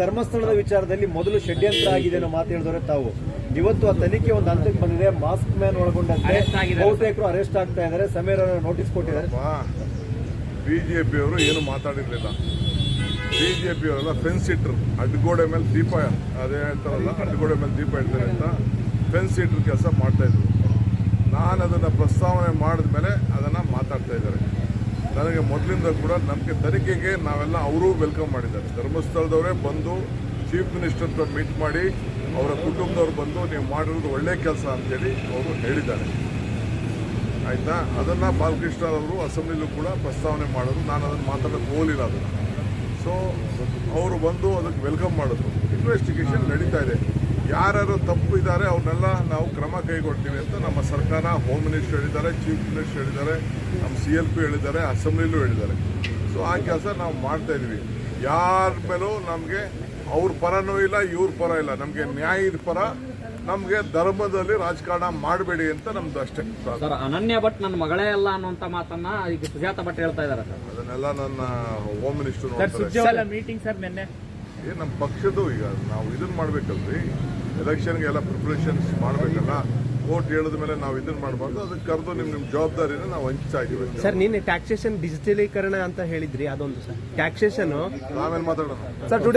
ಧರ್ಮಸ್ಥಳದ ವಿಚಾರದಲ್ಲಿ ಮೊದಲು ಷಡ್ಯಂತ್ರ ಆಗಿದೆ ಅನ್ನೋ ಮಾತು ಹೇಳಿದ್ರೆ ತಾವು. ಇವತ್ತು ಆ ತನಿಖೆ ಒಂದು ಹಂತಕ್ಕೆ ಬಂದಿದೆ. ಮಾಸ್ಕ್ ಮ್ಯಾನ್ ಒಳಗೊಂಡಂತೆ. ಬಹುತೇಕರು ಅರೆಸ್ಟ್ ಆಗ್ತಾ ಇದ್ದಾರೆ. ಸಮೀರ್ ನೋಟಿಸ್ ಕೊಟ್ಟಿದ್ದಾರೆ. ಬಿಜೆಪಿಯವರು ಏನು ಮಾತಾಡಿರ್ಲಿಲ್ಲ. ಬಿಜೆಪಿಯವರೆಲ್ಲ ಫೆನ್ಸ್ ಇಟ್ರು ಅಡ್ಗೋಡೆ ಮೇಲೆ ದೀಪ ಅದೇ ಹೇಳ್ತಾರಲ್ಲ ಅಡ್ಗೋಡೆ ಮೇಲೆ ದೀಪ ಇಡ್ತಾರೆ ಅಂತ ಫೆನ್ಸ್ ಇಟ್ರು ಕೆಲಸ ಮಾಡ್ತಾ ಇದ್ರು. ನಾನು ಅದನ್ನು ಪ್ರಸ್ತಾವನೆ ಮಾಡಿದ ಮೇಲೆ ಅದನ್ನು ಮಾತಾಡ್ತಾ ಇದ್ದಾರೆ. ನನಗೆ ಮೊದಲಿಂದ ಕೂಡ ನಮಗೆ ತನಿಖೆಗೆ ನಾವೆಲ್ಲ ಅವರೂ ವೆಲ್ಕಮ್ ಮಾಡಿದ್ದಾರೆ. ಧರ್ಮಸ್ಥಳದವರೇ ಬಂದು ಚೀಫ್ ಮಿನಿಸ್ಟರ್ ಹತ್ರ ಮೀಟ್ ಮಾಡಿ ಅವರ ಕುಟುಂಬದವ್ರು ಬಂದು ನೀವು ಮಾಡಿರೋದು ಒಳ್ಳೆ ಕೆಲಸ ಅಂತೇಳಿ ಅವರು ಹೇಳಿದ್ದಾರೆ. ಆಯಿತಾ? ಅದನ್ನು ಬಾಲಕೃಷ್ಣ ಅವರು ಅಸೆಂಬ್ಲಿಲೂ ಕೂಡ ಪ್ರಸ್ತಾವನೆ ಮಾಡೋದು ನಾನು ಅದನ್ನು ಮಾತಾಡೋಕ್ಕೆ ಹೋಗಲಿಲ್ಲ ಅದನ್ನು. ಸೊ ಅವರು ಬಂದು ಅದಕ್ಕೆ ವೆಲ್ಕಮ್ ಮಾಡೋದು ಇನ್ವೆಸ್ಟಿಗೇಷನ್ ನಡೀತಾ ಇದೆ. ಯಾರ್ಯಾರು ತಪ್ಪು ಇದ್ದಾರೆ ಅವ್ರನ್ನೆಲ್ಲ ನಾವು ಕ್ರಮ ಕೈಗೊಳ್ತೀವಿ ಅಂತ ನಮ್ಮ ಸರ್ಕಾರ ಹೋಮ್ ಮಿನಿಸ್ಟರ್ ಹೇಳಿದ್ದಾರೆ ಚೀಫ್ ಮಿನಿಸ್ಟರ್ ಹೇಳಿದ್ದಾರೆ ನಮ್ಮ ಸಿ ಎಲ್ ಪಿ ಹೇಳಿದ್ದಾರೆ ಅಸೆಂಬ್ಲಿಲೂ ಹೇಳಿದ್ದಾರೆ. ಸೊ ಆ ಕೆಲಸ ನಾವು ಮಾಡ್ತಾ ಇದೀವಿ ಯಾರ ಮೇಲೂ ನಮಗೆ ಅವ್ರ ಪರನೂ ಇಲ್ಲ ಇವ್ರ ಪರ ಇಲ್ಲ. ನಮಗೆ ನ್ಯಾಯದ ಪರ ನಮಗೆ ಧರ್ಮದಲ್ಲಿ ರಾಜಕಾರಣ ಮಾಡಬೇಡಿ ಅಂತ ನಮ್ದು ಅಷ್ಟೇ. ಸರ್ ಅನನ್ಯ ಭಟ್ ನನ್ನ ಮಗಳೇ ಅಲ್ಲ ಅನ್ನುವಂತ ಮಾತನ್ನ ಈಗ ಸುಜಾತ ಭಟ್ ಹೇಳ್ತಾ ಇದ್ದಾರೆ ಸರ್. ಅದನ್ನೆಲ್ಲ ನನ್ನ ಹೋಮ್ ಮಿನಿಸ್ಟರ್ ಮೀಟಿಂಗ್ ಸರ್ ನಿನ್ನೆ. ಏ ನಮ್ಮ ಪಕ್ಷದ್ದು ಈಗ ನಾವು ಇದನ್ನ ಮಾಡ್ಬೇಕಲ್ರಿ. ಎಲೆಕ್ಷನ್ಗೆ ಎಲ್ಲ ಪ್ರಿಪ್ರೇಷನ್ಸ್ ಮಾಡಬೇಕಲ್ಲ. ಕೋರ್ಟ್ ಹೇಳಿದ ಮೇಲೆ ನಾವು ಇದನ್ನ ಮಾಡಬಾರ್ದು. ಅದಕ್ಕೆ ಕರೆದು ನಿಮ್ಮ ನಿಮ್ಮ ಜವಾಬ್ದಾರಿನ ನಾವು ಹಂಚ್ತಾ ಇದೀವಿ ಸರ್ ನಿನ್ನೆ ಟ್ಯಾಕ್ಸೇಷನ್ ಡಿಜಿಟಲೀಕರಣ ಅಂತ ಹೇಳಿದ್ರಿ ಅದೊಂದು ಸರ್. ಟ್ಯಾಕ್ಸೇಷನ್ ನಾವೇನು ಮಾತಾಡೋಣ ಸರ್ ಟುಡೇ